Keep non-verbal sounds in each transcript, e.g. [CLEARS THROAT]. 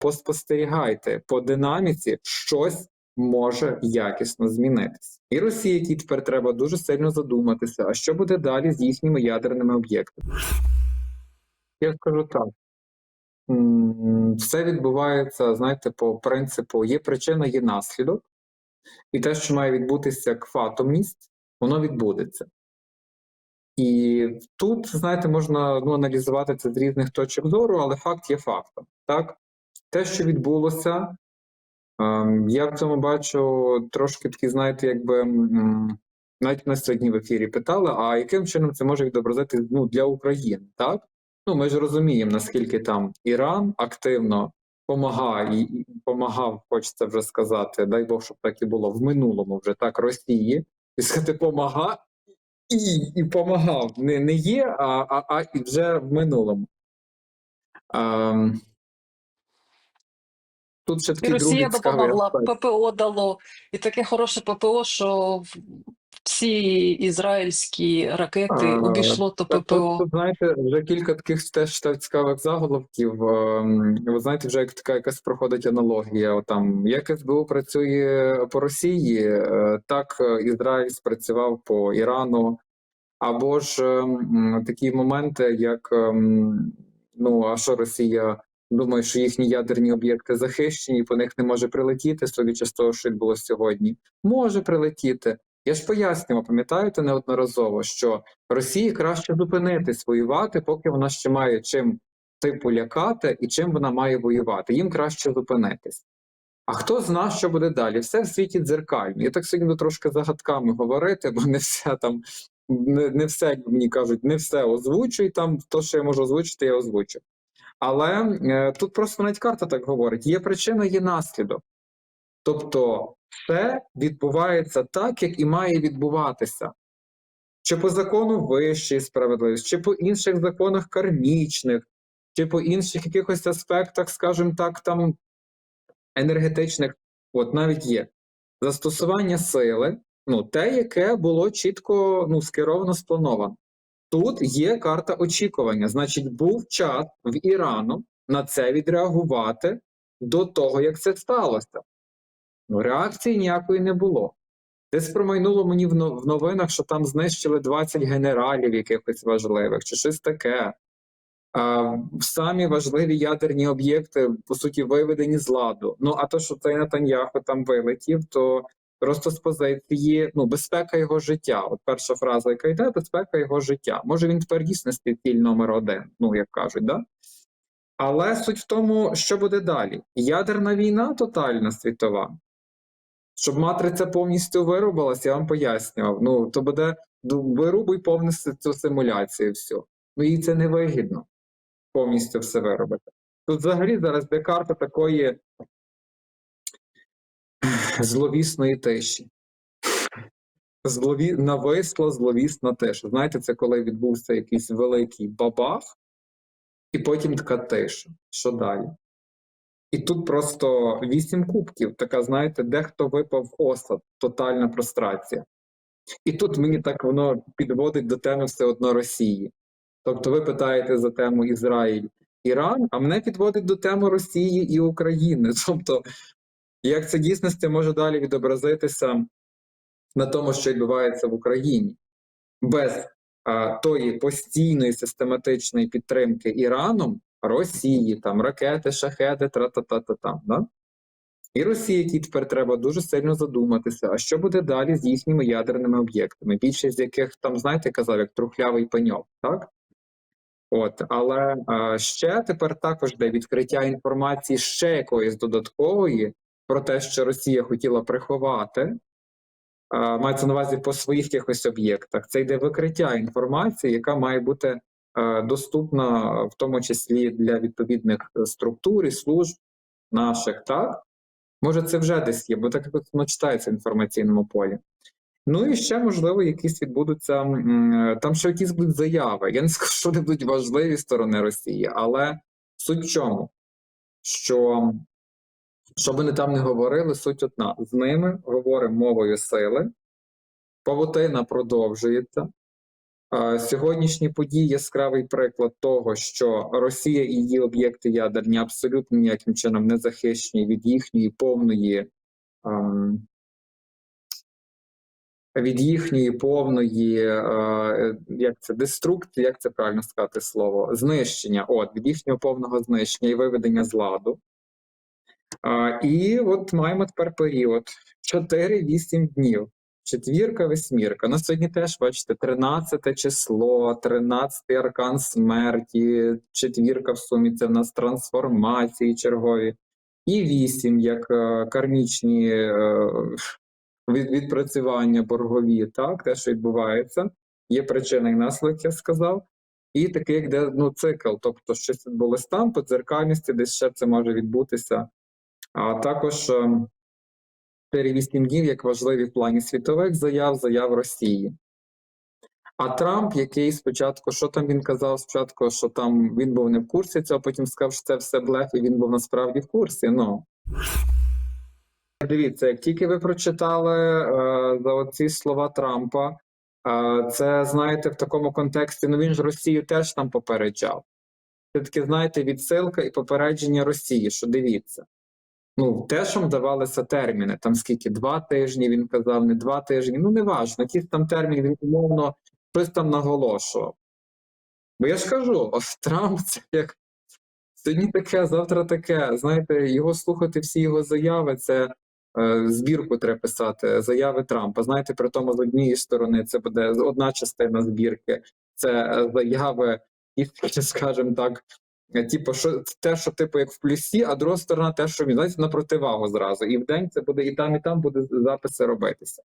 поспостерігайте по динаміці, щось може якісно змінитися. І Росії, якій тепер треба дуже сильно задуматися, а що буде далі з їхніми ядерними об'єктами. Я скажу так. Все відбувається, знаєте, по принципу: є причина, є наслідок, і те, що має відбутися як фатомність, воно відбудеться. І тут, знаєте, можна ну, аналізувати це з різних точок зору, але факт є фактом. Так? Те, що відбулося, ем, я в цьому бачу трошки такі, знаєте, якби навіть на сьогодні в ефірі питали, а яким чином це може відобразити ну, для України, так? Ну, ми ж розуміємо, наскільки там Іран активно помагає, помагав, хочеться вже сказати, дай Бог, щоб так і було в минулому вже так Росії, і сказати, помага і, і помагав. Не, не є, а, а, а і вже в минулому. Ем, тут ще І Росія допомогла. ППО дало, і таке хороше ППО, що всі ізраїльські ракети А, обійшло то Тут, ППО. тут, знаєте, вже кілька таких теж цікавих заголовків. Ем, Ви знаєте, вже як така якась проходить аналогія. Там як СБУ працює по Росії, е, так е, Ізраїль спрацював по Ірану. Або ж ем, такі моменти, як ем, ну а що Росія думає, що їхні ядерні об'єкти захищені, по них не може прилетіти, судячи з того, що відбулося сьогодні. Може прилетіти. Я ж пояснював, пам'ятаєте неодноразово, що Росії краще зупинитись воювати, поки вона ще має чим типу лякати і чим вона має воювати. Їм краще зупинитись. А хто зна, що буде далі? Все в світі дзеркально. Я так сьогодні буду трошки загадками говорити, бо не все там, не, не все, мені кажуть, не все озвучуй там, то, що я можу озвучити, я озвучу. Але е, тут просто навіть карта так говорить: є причина, є наслідок. Тобто, все відбувається так, як і має відбуватися. Чи по закону вищої справедливості, чи по інших законах кармічних, чи по інших якихось аспектах, скажімо так, там енергетичних, от навіть є застосування сили, ну те, яке було чітко ну, скеровано, сплановано. Тут є карта очікування. Значить, був час в Ірану на це відреагувати до того, як це сталося. Ну, реакції ніякої не було. Десь промайнуло мені в новинах, що там знищили 20 генералів якихось важливих, чи щось таке. А, самі важливі ядерні об'єкти, по суті, виведені з ладу. Ну, а то, що цей Натаньяху там вилетів, то просто з позиції ну, безпека його життя. От перша фраза, яка йде, безпека його життя. Може, він тепер дійсно ціль номер один, ну як кажуть, да? Але суть в тому, що буде далі. Ядерна війна тотальна світова. Щоб матриця повністю вирубалась, я вам пояснював. Ну, то буде ну, вирубуй повністю цю симуляцію. всю. Ну їй це не вигідно повністю все виробити. Тут взагалі зараз де карта такої [LAUGHS] зловісної тиші. Злові... Нависла зловісна тиша. Знаєте, це коли відбувся якийсь великий бабах, і потім така тиша. Що далі? І тут просто вісім кубків, така, знаєте, дехто випав осад, тотальна прострація. І тут мені так воно підводить до теми все одно Росії. Тобто ви питаєте за тему Ізраїль, Іран, а мене підводить до теми Росії і України. [LAUGHS] Тобто, як це дійсності може далі відобразитися на тому, що відбувається в Україні, без а, тої постійної систематичної підтримки Іраном, Росії, там ракети, шахеди, тра-та-та-та-там. Да? І Росії, якій тепер треба дуже сильно задуматися, а що буде далі з їхніми ядерними об'єктами, більшість з яких там, знаєте, казав, як трухлявий пеньок, так? От, але е, ще тепер також йде відкриття інформації ще якоїсь додаткової про те, що Росія хотіла приховати, е, мається на увазі по своїх якихось об'єктах. Це йде викриття інформації, яка має бути е, доступна в тому числі для відповідних структур і служб наших, так? Може, це вже десь є, бо так як воно читається в інформаційному полі. Ну і ще, можливо, якісь відбудуться там ще якісь будуть заяви. Я не [LAUGHS] скажу, що вони будуть важливі сторони Росії, але суть в чому? Що, що б вони там не говорили, суть одна: з ними говоримо мовою сили, павутина продовжується, Сьогоднішні події яскравий приклад того, що Росія і її об'єкти ядерні абсолютно ніяким чином не захищені від їхньої повної ем, від їхньої повної е, як це деструкції, як це правильно сказати слово, знищення, от від їхнього повного знищення і виведення з ладу. І от маємо тепер період 4-8 днів. Четвірка, восьмірка. Ну, сьогодні теж, бачите, 13 число, 13 аркан смерті, четвірка в сумі це в нас трансформації чергові, і вісім як е, кармічні е, від, відпрацювання боргові, так, те, що відбувається. Є причина і наслідок, я сказав. І такий, як де ну, цикл, тобто щось відбулось там, по дзеркальності, десь ще це може відбутися. А також. 4-8 днів як важливі в плані світових заяв, заяв Росії. А Трамп, який спочатку, що там він казав? Спочатку, що там він був не в курсі цього, потім сказав, що це все блеф, і він був насправді в курсі. Ну дивіться, як тільки ви прочитали е, за оці слова Трампа, е, це знаєте в такому контексті. Ну він ж Росію теж там попереджав. Це таке, знаєте, відсилка і попередження Росії, що дивіться. Ну, теж вам давалися терміни, там скільки два тижні він казав, не два тижні. Ну, не важно, якийсь там термін він умовно щось там наголошував. Бо я ж кажу, [LAUGHS] ось Трамп це як сьогодні таке, завтра таке. Знаєте, його слухати всі його заяви, це е, збірку треба писати, заяви Трампа. Знаєте, при тому з однієї сторони це буде одна частина збірки, це е, заяви, [LAUGHS] скажімо так, Типу, що те, що типу як в плюсі, а друга сторона те, що знаєте, на противагу зразу. І в день це буде і там, і там буде записи робитися.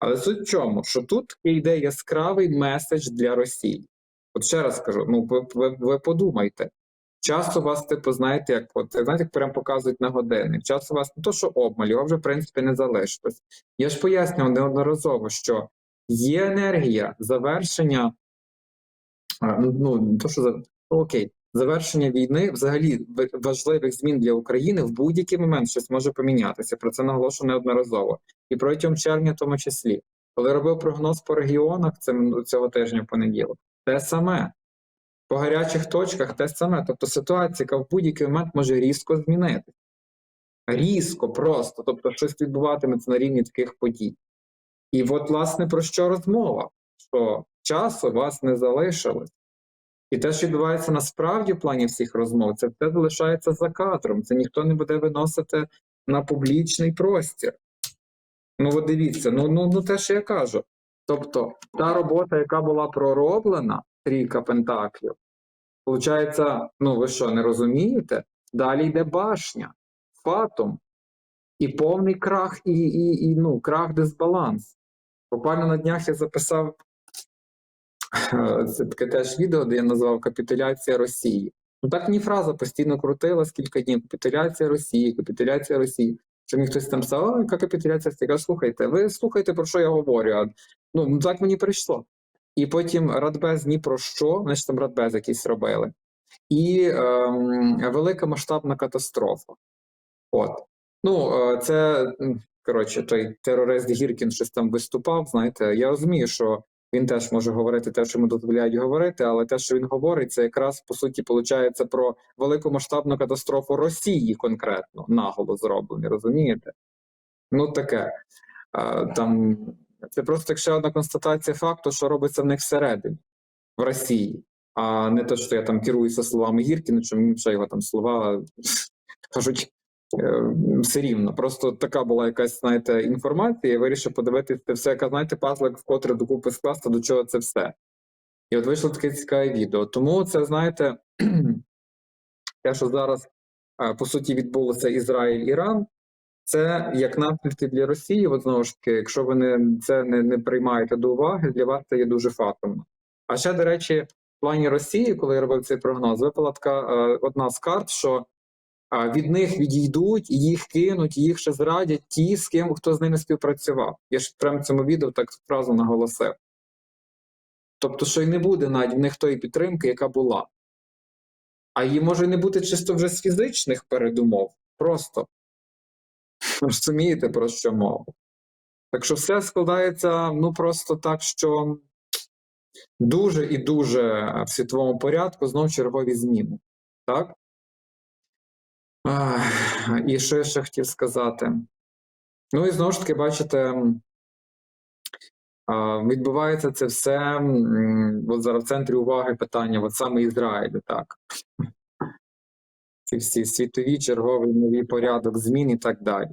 Але суть в чому? Що тут йде яскравий меседж для Росії. От ще раз кажу: ну ви, ви, ви подумайте. Час у вас, типу, знаєте, як от знаєте, як прям показують на годинник. Час у вас не то, що обмаль, його вже в принципі не залишилось. Я ж пояснював неодноразово, що є енергія завершення. а, Ну, то, що за ну, окей, завершення війни, взагалі важливих змін для України в будь-який момент щось може помінятися. Про це наголошую неодноразово. І протягом червня, в тому числі, коли робив прогноз по регіонах цим цього тижня в понеділок, те саме. По гарячих точках те саме. Тобто ситуація, яка в будь-який момент може різко змінитися. Різко просто. Тобто, щось відбуватиметься на рівні таких подій. І от, власне, про що розмова? Що часу вас не залишилось. І те, що відбувається насправді в плані всіх розмов, це все залишається за кадром. Це ніхто не буде виносити на публічний простір. Ну, от дивіться, ну, ну, ну те, що я кажу. Тобто, та робота, яка була пророблена, трійка пентаклів, виходить, ну ви що, не розумієте? Далі йде башня, фатум, і повний крах, і, і, і ну, крах дисбаланс. Буквально на днях я записав [LAUGHS] Це таке теж відео, де я назвав капітуляція Росії. Ну так мені фраза постійно крутилась кілька днів. Капітуляція Росії, капітуляція Росії. Що мені хтось там сказав, яка капітуляція? Я слухайте, ви слухайте, про що я говорю. А, ну, ну так мені прийшло. І потім Радбез ні про що, значить там Радбез якийсь робили. І ем, велика масштабна катастрофа. От. Ну, е, це коротше, той терорист Гіркін щось там виступав. Знаєте, я розумію, що він теж може говорити те, що йому дозволяють говорити, але те, що він говорить, це якраз по суті виходить про велику масштабну катастрофу Росії конкретно наголо зроблені, розумієте? Ну таке. А, там це просто ще одна констатація факту, що робиться в них всередині, в Росії. А не те, що я там керуюся словами Гіркіна, що мені ще його там слова [LAUGHS] кажуть все рівно. Просто така була якась, знаєте, інформація, я вирішив подивитися це все, яка, знаєте, пазлик вкотре докупи скласти, до чого це все. І от вийшло таке цікаве відео. Тому це, знаєте, [CLEARS THROAT] те, що зараз, е, по суті, відбулося Ізраїль-Іран, це як наслідки для Росії, от знову ж таки, якщо ви не, це не, не приймаєте до уваги, для вас це є дуже фатомно. А ще, до речі, в плані Росії, коли я робив цей прогноз, випала така е, одна з карт, що від них відійдуть, їх кинуть, їх ще зрадять ті, з ким хто з ними співпрацював. Я ж прямо в цьому відео так фразу наголосив. Тобто, що й не буде навіть в них тої підтримки, яка була. А її може не бути чисто вже з фізичних передумов. Просто розумієте, про що мова. Так що все складається ну просто так, що дуже і дуже в світовому порядку знов чергові зміни. Так? І що я ще хотів сказати? Ну і знову ж таки, бачите, відбувається це все. От зараз в центрі уваги питання, от саме Ізраїлю, так. Ці всі світові, черговий новий порядок змін і так далі.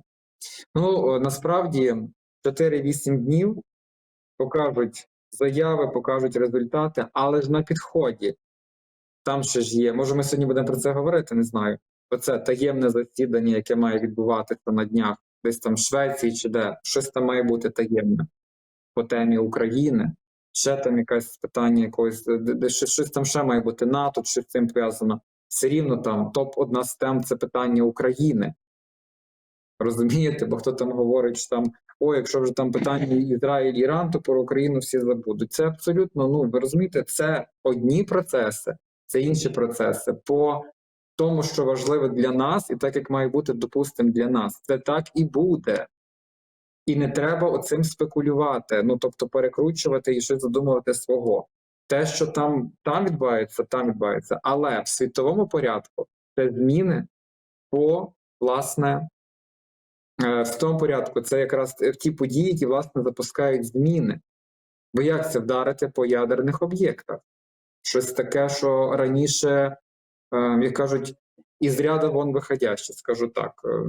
Ну, насправді, 4-8 днів покажуть заяви, покажуть результати, але ж на підході. Там ще ж є. Може, ми сьогодні будемо про це говорити, не знаю. Оце таємне засідання, яке має відбуватися на днях, десь там в Швеції чи де. Щось там має бути таємне по темі України. Ще там якесь питання якогось, щось, там ще має бути НАТО, чи з цим пов'язано. Все рівно там топ одна з тем це питання України. Розумієте, бо хто там говорить, що там о, якщо вже там питання Ізраїль, Іран, то про Україну всі забудуть. Це абсолютно, ну ви розумієте, це одні процеси, це інші процеси. По тому, що важливо для нас, і так як має бути, допустимо, для нас, це так і буде. І не треба оцим спекулювати, ну тобто перекручувати і щось задумувати свого. Те, що там, там відбувається, там відбувається. Але в світовому порядку це зміни по власне е, в тому порядку. Це якраз ті події, які власне запускають зміни. Бо як це вдарити по ядерних об'єктах? Щось таке, що раніше, е, як кажуть, із ряда вон виходяще, скажу так. Е,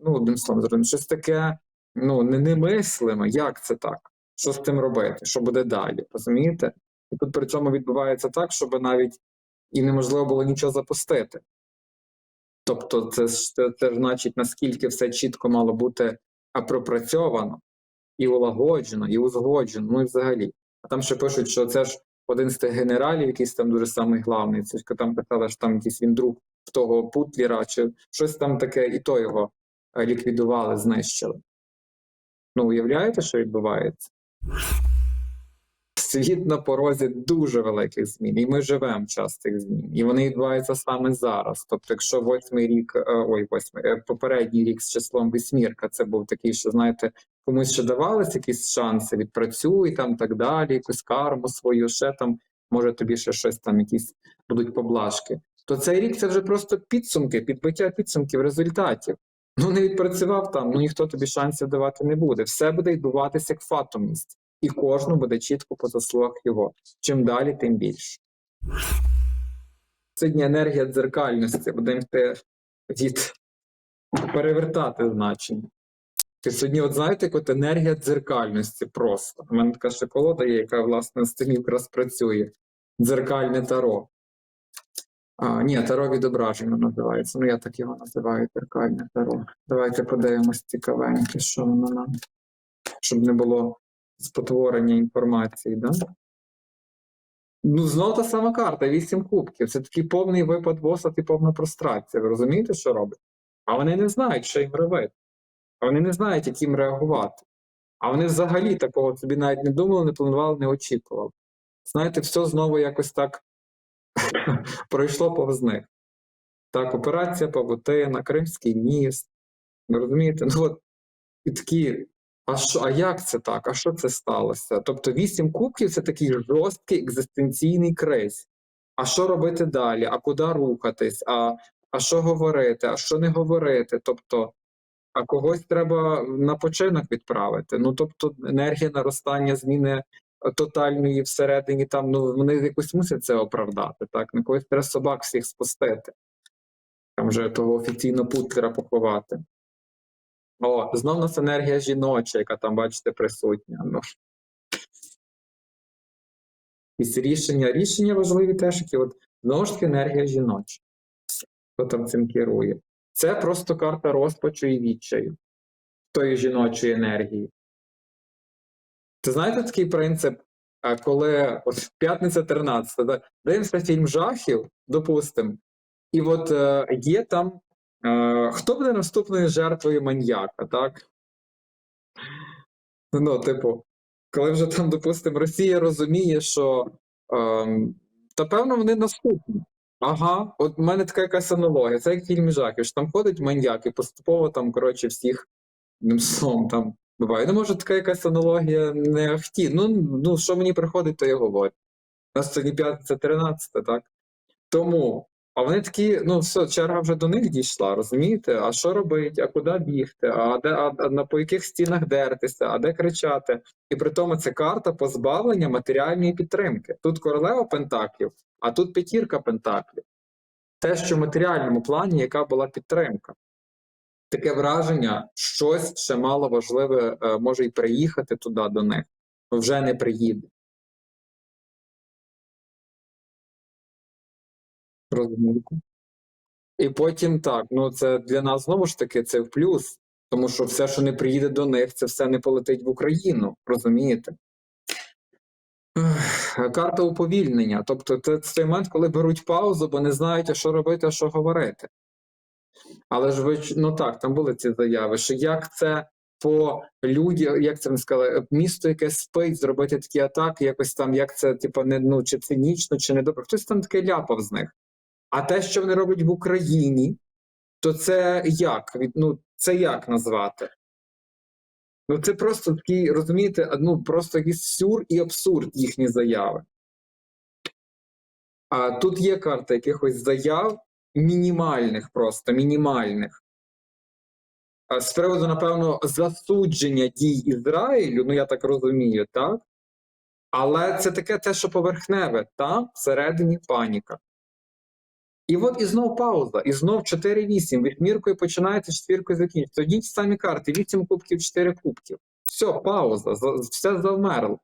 Ну, одним словом, щось таке ну, немислиме. Як це так? Що з тим робити? Що буде далі? Розумієте? І тут при цьому відбувається так, щоб навіть і неможливо було нічого запустити. Тобто, це, це, це значить, наскільки все чітко мало бути пропрацьовано, і улагоджено, і узгоджено, ну і взагалі. А там ще пишуть, що це ж один з тих генералів, якийсь там дуже самий главний. Це там питала, що там якийсь він друг в того Путліра, чи щось там таке, і то його е, ліквідували, знищили. Ну, уявляєте, що відбувається? Світ на порозі дуже великих змін, і ми живемо в час цих змін, і вони відбуваються саме зараз. Тобто, якщо восьмий рік, е, ой, восьмий, е, попередній рік з числом вісьмірка, це був такий, що знаєте, комусь ще давались якісь шанси, відпрацюй там так далі, якусь карму свою, ще там, може тобі ще щось там, якісь будуть поблажки. То цей рік це вже просто підсумки, підбиття підсумків результатів. Ну не відпрацював там, ну ніхто тобі шансів давати не буде. Все буде відбуватися як фатомність, і кожну буде чітко по заслугах його. Чим далі, тим більше. Сьогодні енергія дзеркальності, будемо від перевертати значення. Ти сьогодні, от знаєте, от енергія дзеркальності просто. У мене така ще колода є, яка власне на столі якраз працює. Дзеркальне таро. А, ні, таро відображення називається. Ну, я так його називаю дзеркальне таро. Давайте подивимось цікавеньке, що воно нам. Щоб не було спотворення інформації, да? Ну, знову та сама карта, вісім кубків. Це такий повний випад боса і повна прострація. Ви розумієте, що робить? А вони не знають, що їм робити. Вони не знають, як їм реагувати. А вони взагалі такого собі навіть не думали, не планували, не очікували. Знаєте, все знову якось так [LAUGHS] пройшло повз них. Так, операція Павутина, Кримський міст. Ви розумієте? Ну от і такі. А що, а як це так? А що це сталося? Тобто вісім кубків це такий жорсткий екзистенційний криз. А що робити далі? А куди рухатись? А, а що говорити? А що не говорити? Тобто, а когось треба на починок відправити. Ну тобто, енергія наростання зміни е, тотальної всередині, там ну вони якось мусять це оправдати. Так, на когось треба собак всіх спустити. Там вже того офіційно путлера поховати. О, знов нас енергія жіноча, яка там, бачите, присутня. Ну. Якісь рішення. Рішення важливі теж, які от знову ж таки енергія жіноча. Хто там цим керує? Це просто карта розпачу і відчаю тої жіночої енергії. Ти знаєте такий принцип, коли от п'ятниця 13, да, дивимося фільм жахів, допустимо, і от е, є там Е, Хто буде наступною жертвою маньяка, так? Ну, типу, коли вже там, допустимо, Росія розуміє, що ем, та певно вони наступні. Ага, от в мене така якась аналогія. Це як в фільмі жахів, що там ходить маньяк і поступово там, коротше, всіх словом там Буває, ну може така якась аналогія не ахті. Ну, ну що мені приходить, то я говорю. У нас сьогодні п'ятниця 13, так? Тому, а вони такі, ну все, черга вже до них дійшла, розумієте? А що робити, а куди бігти, а де а, а на по яких стінах дертися, а де кричати? І при тому це карта позбавлення матеріальної підтримки. Тут королева пентаклів, а тут п'ятірка пентаклів. Те, що в матеріальному плані, яка була підтримка. Таке враження, щось ще мало важливе е, може і приїхати туди до них, вже не приїде. Розумієте? І потім так, ну це для нас знову ж таки це в плюс, тому що все, що не приїде до них, це все не полетить в Україну, розумієте? Карта уповільнення. Тобто це цей момент, коли беруть паузу, бо не знають, а що робити, а що говорити. Але ж ви ну так, там були ці заяви, що як це по людях, як це ми сказали, місто, яке спить, зробити такі атаки, якось там, як це, типу, не ну чи цинічно, чи не добре. Хтось там таке ляпав з них. А те, що вони роблять в Україні, то це як? Ну, це як назвати? Ну, це просто такий, розумієте, ну просто якийсь сюр і абсурд їхні заяви. А тут є карта якихось заяв мінімальних, просто мінімальних. А з приводу, напевно, засудження дій Ізраїлю, ну я так розумію, так? Але це таке те, що поверхневе, там всередині паніка. І от і знов пауза, і знов 4-8. Вісьміркою починаєте, четвіркою закінчуєте. Одні й ті самі карти: 8 кубків, 4 кубків. Все, пауза, все завмерло.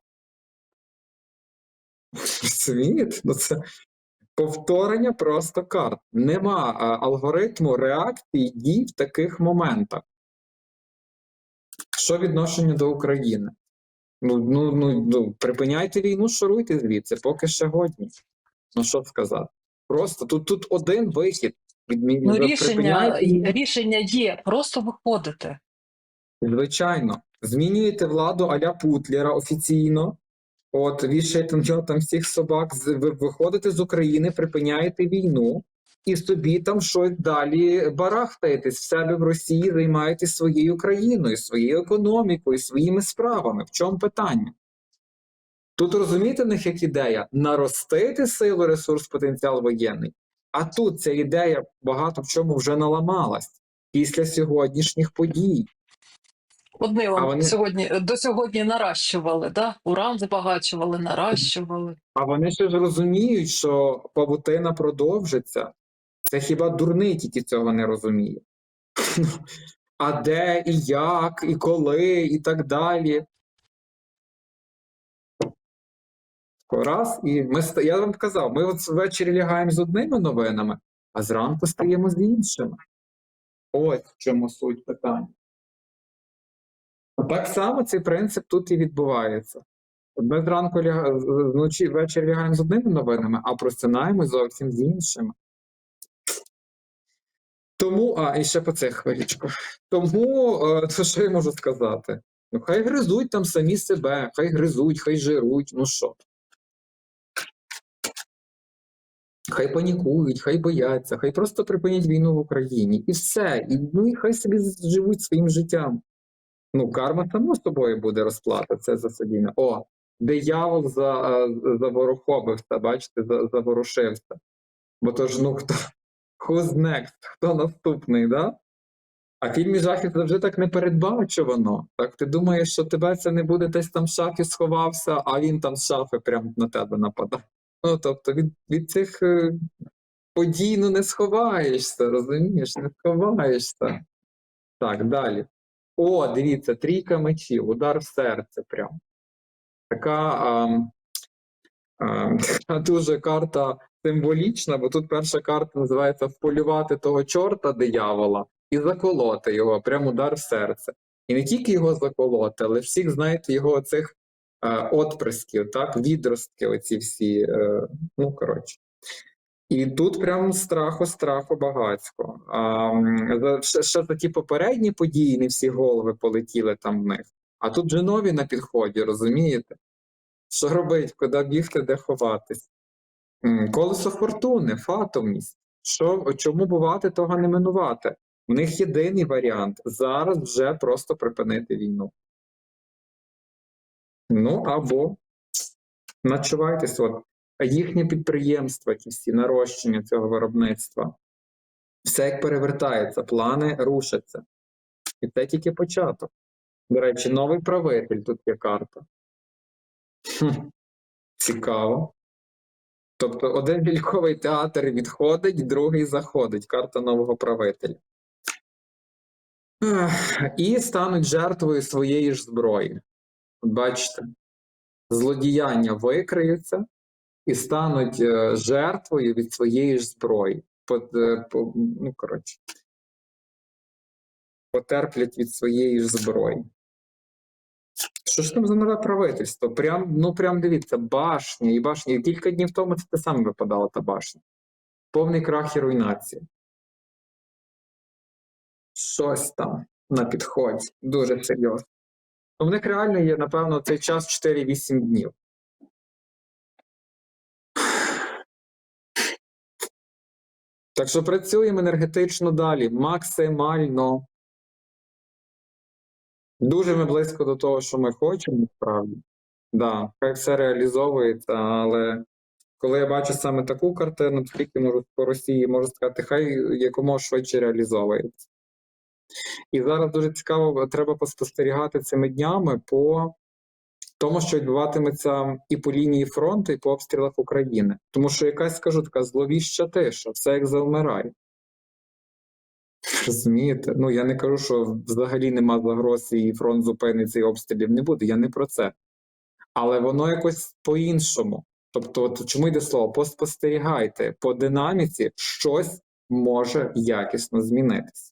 Розумієте? Ну, це повторення просто карт. Нема а, алгоритму реакції дій в таких моментах. Що відношення до України? Ну, ну, ну, ну, припиняйте війну, шуруйте звідси, поки ще годні. Ну що сказати? Просто тут, тут один вихід. Від, Ну, рішення, рішення є, просто виходите. Звичайно, змінюєте владу аля Путлера офіційно. От вішаєте там всіх собак, ви виходите з України, припиняєте війну і собі там щось далі барахтаєтесь в себе в Росії, займаєтесь своєю країною, своєю економікою, своїми справами. В чому питання? Тут розумієте, в них як ідея наростити силу, ресурс, потенціал воєнний. А тут ця ідея багато в чому вже наламалась після сьогоднішніх подій. Одни вам вони- сьогодні до сьогодні наращували, да? уран збагачували, наращували. А вони ще ж розуміють, що павутина продовжиться. Це хіба дурний тільки цього не розуміє. [LAUGHS] А де, і як, і коли, і так далі. Раз, і ми я вам казав, ми от ввечері лягаємо з одними новинами, а зранку стаємо з іншими. Ось в чому суть питання. Так само цей принцип тут і відбувається. Ми зранку ляга... вночі ввечері лягаємо з одними новинами, а просинаємо зовсім з іншими. Тому, а, і ще по цих хвилічку. Тому, е, то що я можу сказати? Ну, хай гризуть там самі себе, хай гризуть, хай жируть, ну що. Хай панікують, хай бояться, хай просто припинять війну в Україні. І все. І, ну хай собі живуть своїм життям. Ну, карма само собою буде розплата, це за садіння. О, диявол за, е, заворохобився, бачите, за, заворушився. Бо то ж, ну хто who's next, хто наступний, да? А фільмі жахів завжди так не передбачувано. Так ти думаєш, що тебе це не буде десь там в шафі сховався, а він там з шафи прямо на тебе нападає. Ну, тобто від, від цих е, подій ну, не сховаєшся, розумієш? Не сховаєшся. Так, далі. О, дивіться, трійка мечів, удар в серце прям. Така а, а, [LAUGHS] дуже карта символічна, бо тут перша карта називається вполювати того чорта диявола і заколоти його, прям удар в серце. І не тільки його заколоти, але всіх, знаєте, його оцих отприсків, так, відростки, оці всі, е, ну коротше. І тут прям страху, страху багатько. А, ще, ще за ті попередні події, не всі голови полетіли там в них. А тут же нові на підході, розумієте? Що робить, куди бігти, де ховатись? Колесо фортуни, фатомність. Що, чому бувати, того не минувати? У них єдиний варіант зараз вже просто припинити війну. Ну або начувайтесь, от їхнє підприємства, ті всі нарощення цього виробництва. Все як перевертається, плани рушаться. І це тільки початок. До речі, новий правитель тут є карта. Хм, цікаво. Тобто один лільковий театр відходить, другий заходить. Карта нового правителя. І стануть жертвою своєї ж зброї. Бачите, злодіяння викриються і стануть е, жертвою від своєї ж зброї. По, е, по, ну, коротше, потерплять від своєї ж зброї. Що ж там за нове правительство? Прям, ну прям дивіться, башня і башня. І кілька днів тому це те саме випадала та башня. Повний крах і руйнація. Щось там на підході. Дуже серйозно. Ну, в них реально є, напевно, цей час 4-8 днів. Так що працюємо енергетично далі, максимально. Дуже ми близько до того, що ми хочемо, насправді. Да, хай все реалізовується, але коли я бачу саме таку картину, то тільки можу по Росії можу сказати, хай якомога швидше реалізовується. І зараз дуже цікаво, треба поспостерігати цими днями по тому, що відбуватиметься і по лінії фронту, і по обстрілах України. Тому що якась скажу така зловіща тиша, все як завмирає. Розумієте? Ну я не кажу, що взагалі нема загроз і фронт зупиниться, і обстрілів не буде. Я не про це. Але воно якось по-іншому. Тобто, от чому йде слово? Поспостерігайте по динаміці, щось може якісно змінитися.